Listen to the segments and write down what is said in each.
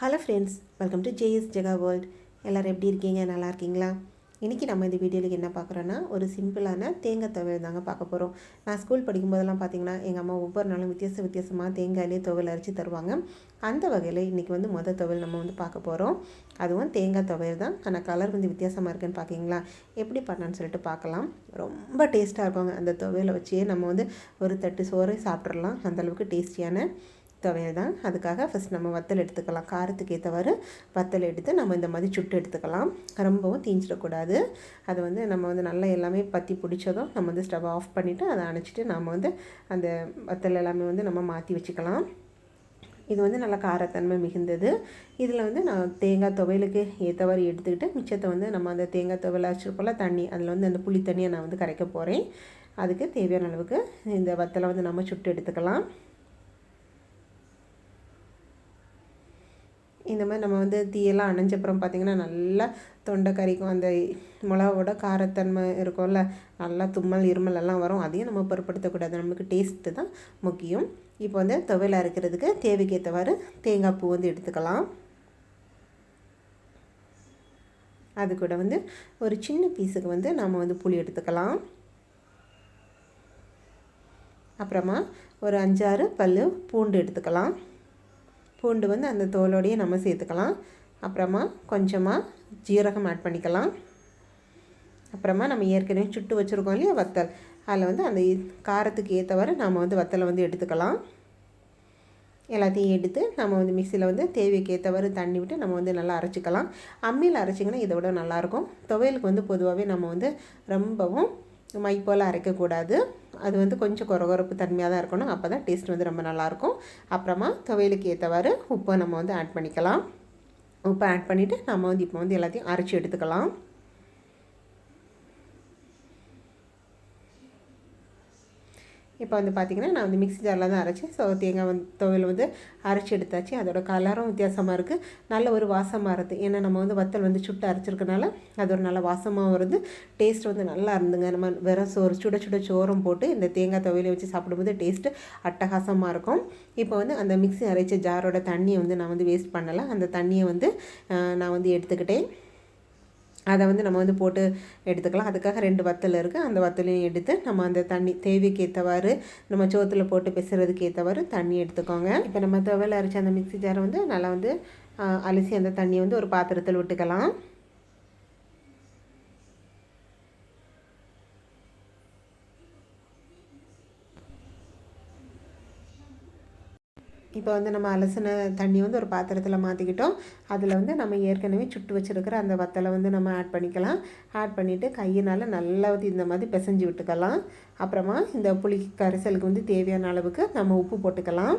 Hello friends welcome to JS Jega world எல்லோரும் எப்படி இருக்கீங்க? நல்லா இருக்கீங்களா? இன்றைக்கி நம்ம இந்த வீடியோவில் என்ன பார்க்குறோன்னா ஒரு சிம்பிளான தேங்காய் துவையல் தாங்க பார்க்க போகிறோம் நான் ஸ்கூல் படிக்கும்போதெல்லாம் பார்த்தீங்கன்னா எங்கள் அம்மா ஒவ்வொரு நாளும் வித்தியாச வித்தியாசமாக தேங்காயிலே துவையல் அரைச்சி தருவாங்க. அந்த வகையில் இன்றைக்கி வந்து மொதல் துவையல் நம்ம வந்து பார்க்க போகிறோம் அதுவும் தேங்காய் துவையல் தான். ஆனால் கலர் வந்து வித்தியாசமாக இருக்குன்னு பார்க்கிங்களா எப்படி பண்ணான்னு சொல்லிட்டு பார்க்கலாம் ரொம்ப டேஸ்ட்டாக இருக்குங்க. அந்த துவையலை வச்சே நம்ம வந்து ஒரு தட்டு சோறை சாப்பிட்றலாம் அந்தளவுக்கு டேஸ்டியான துவையல் தான் அதுக்காக ஃபஸ்ட் நம்ம வத்தல் எடுத்துக்கலாம். காரத்துக்கு ஏற்றவாறு வத்தல் எடுத்து நம்ம இந்த மாதிரி சுட்டு எடுத்துக்கலாம். ரொம்பவும் தீஞ்சிடக்கூடாது. அது வந்து நம்ம வந்து நல்லா எல்லாமே பற்றி பிடிச்சதும் நம்ம வந்து ஸ்டவ் ஆஃப் பண்ணிவிட்டு அதை அணைச்சிட்டு நம்ம வந்து அந்த வத்தல் எல்லாமே வந்து நம்ம மாற்றி வச்சுக்கலாம். இது வந்து நல்லா காரத்தன்மை மிகுந்தது. இதில் வந்து நான் தேங்காய் துவையலுக்கு ஏற்றவாறு எடுத்துக்கிட்டு மிச்சத்தை வந்து நம்ம அந்த தேங்காய் துவையல் வச்சுருப்போம்ல தண்ணி. அதில் வந்து அந்த புளி தண்ணியை நான் வந்து கரைக்க போகிறேன் அதுக்கு தேவையான அளவுக்கு இந்த வத்தலை வந்து நம்ம சுட்டு எடுத்துக்கலாம். இந்த மாதிரி நம்ம வந்து தீயெல்லாம் அணைஞ்சப்புறம் பார்த்திங்கன்னா நல்லா தொண்டை கறிக்கும் அந்த மிளகாவோட காரத்தன்மை இருக்கும்ல. நல்லா தும்மல் இருமல் எல்லாம் வரும். அதையும் நம்ம பொருட்படுத்தக்கூடாது. நமக்கு டேஸ்ட்டு தான் முக்கியம். இப்போ வந்து துவையில் அரைக்கிறதுக்கு தேவைக்கேற்றவாறு தேங்காய் பூ வந்து எடுத்துக்கலாம். அது கூட வந்து ஒரு சின்ன பீஸுக்கு வந்து நம்ம வந்து புளி எடுத்துக்கலாம். அப்புறமா ஒரு அஞ்சாறு பல் பூண்டு எடுத்துக்கலாம். பூண்டு வந்து அந்த தோலோடையே நம்ம சேர்த்துக்கலாம். அப்புறமா கொஞ்சமாக ஜீரகம் ஆட் பண்ணிக்கலாம். அப்புறமா நம்ம ஏற்கனவே சுட்டு வச்சுருக்கோம் இல்லையா வத்தல். அதில் வந்து அந்த காரத்துக்கு ஏற்றவாறு நம்ம வந்து வத்தலை வந்து எடுத்துக்கலாம். எல்லாத்தையும் எடுத்து நம்ம வந்து மிக்சியில் வந்து தேவைக்கு ஏற்றவாறு தண்ணி விட்டு நம்ம வந்து நல்லா அரைச்சிக்கலாம். அம்மியில் அரைச்சிங்கன்னா இதை விட நல்லாயிருக்கும் துவையலுக்கு வந்து பொதுவாகவே நம்ம வந்து ரொம்பவும் மை போல் அரைக்கக்கூடாது. அது வந்து கொஞ்சம் குறகுறப்பு தன்மையாக தான் இருக்கணும். அப்போ தான் டேஸ்ட் வந்து ரொம்ப நல்லாயிருக்கும். அப்புறமா துவையலுக்கு ஏற்றவாறு உப்பை நம்ம வந்து ஆட் பண்ணிக்கலாம். உப்பை ஆட் பண்ணிவிட்டு நம்ம வந்து இப்போ வந்து எல்லாத்தையும் அரைச்சி எடுத்துக்கலாம். இப்போ வந்து பார்த்திங்கன்னா நான் வந்து மிக்ஸி ஜாரில் தான் அரைச்சேன். ஸோ தேங்காய் வந்து துவையல் வந்து அரைச்சி எடுத்தாச்சு. அதோட கலரும் வித்தியாசமாக இருக்குது நல்ல ஒரு வாசமாக இருக்குது ஏன்னா நம்ம வந்து வத்தல் வந்து சுட்டு அரைச்சிருக்கனால அது ஒரு நல்ல வாசமாக வருது. டேஸ்ட் வந்து நல்லா இருந்துங்க. நம்ம வெறும் சோறு சுட சுட சோறும் போட்டு இந்த தேங்காய் துவையில வச்சு சாப்பிடும்போது டேஸ்ட்டு அட்டகாசமாக இருக்கும். இப்போ வந்து அந்த மிக்ஸி அரைச்ச ஜாரோட தண்ணியை வந்து நான் வந்து வேஸ்ட் பண்ணலை. அந்த தண்ணியை வந்து நான் வந்து எடுத்துக்கிட்டேன். அதை வந்து நம்ம வந்து போட்டு எடுத்துக்கலாம். அதுக்காக ரெண்டு வத்தல் இருக்குது அந்த வத்தலையும் எடுத்து நம்ம அந்த தண்ணி தேவைக்கு ஏற்றவாறு நம்ம சோத்தில் போட்டு பிசுறதுக்கு ஏற்றவாறு தண்ணி எடுத்துக்கோங்க. இப்போ நம்ம துவையில் அரைச்ச அந்த மிக்சி ஜாரை வந்து நல்லா வந்து அலசி அந்த தண்ணியை வந்து ஒரு பாத்திரத்தில் விட்டுக்கலாம். இப்போ வந்து நம்ம அலசின தண்ணி வந்து ஒரு பாத்திரத்தில் மாற்றிக்கிட்டோம் அதில் வந்து நம்ம ஏற்கனவே சுட்டு வச்சுருக்கிற அந்த வத்தலை வந்து நம்ம ஆட் பண்ணிக்கலாம். ஆட் பண்ணிவிட்டு கையினால் நல்லா வந்து இந்த மாதிரி பிசைஞ்சு விட்டுக்கலாம். அப்புறமா இந்த புளி கரைசலுக்கு வந்து தேவையான அளவுக்கு நம்ம உப்பு போட்டுக்கலாம்.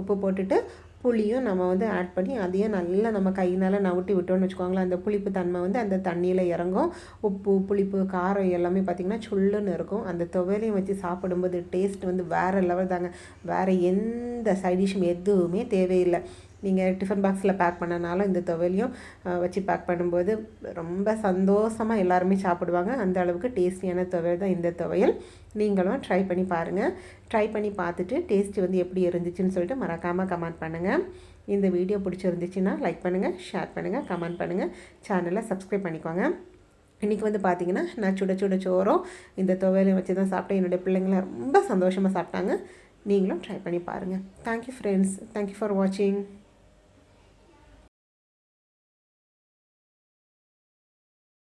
உப்பு போட்டுட்டு புளியும் நம்ம வந்து ஆட் பண்ணி அதையும் நல்லா நம்ம கையினால் நவுட்டி விட்டோம்னு வச்சுக்கோங்களேன். அந்த புளிப்பு தன்மை வந்து அந்த தண்ணியில் இறங்கும். உப்பு புளிப்பு காரம் எல்லாமே பார்த்திங்கன்னா சுள்ளுன்னு இருக்கும். அந்த துவையிலையும் வச்சு சாப்பிடும்போது டேஸ்ட் வந்து வேறு லெவல் தாங்க. வேறு எந்த சைடிஷும் எதுவுமே தேவையில்லை. நீங்கள் டிஃபன் பாக்ஸில் பேக் பண்ணனாலும் இந்த துவையிலையும் வச்சு பேக் பண்ணும்போது ரொம்ப சந்தோஷமாக எல்லாருமே சாப்பிடுவாங்க. அந்த அளவுக்கு டேஸ்டியான துவையல் தான் இந்த துவையல். நீங்களும் ட்ரை பண்ணி பாருங்கள் ட்ரை பண்ணி பார்த்துட்டு டேஸ்ட் வந்து எப்படி இருந்துச்சுன்னு சொல்லிட்டு மறக்காமல் கமெண்ட் பண்ணுங்கள் இந்த வீடியோ பிடிச்சிருந்துச்சுன்னா லைக் பண்ணுங்கள் ஷேர் பண்ணுங்கள் கமெண்ட் பண்ணுங்கள் சேனலை சப்ஸ்கிரைப் பண்ணிக்கோங்க. இன்றைக்கி வந்து பார்த்திங்கன்னா நான் சுட சுட சோறும் இந்த துவையிலையும் வச்சு தான் சாப்பிட்டேன். என்னுடைய பிள்ளைங்களாம் ரொம்ப சந்தோஷமாக சாப்பிட்டாங்க. நீங்களும் ட்ரை பண்ணி பாருங்கள் தேங்க்யூ ஃப்ரெண்ட்ஸ் தேங்க்யூ ஃபார் வாட்சிங்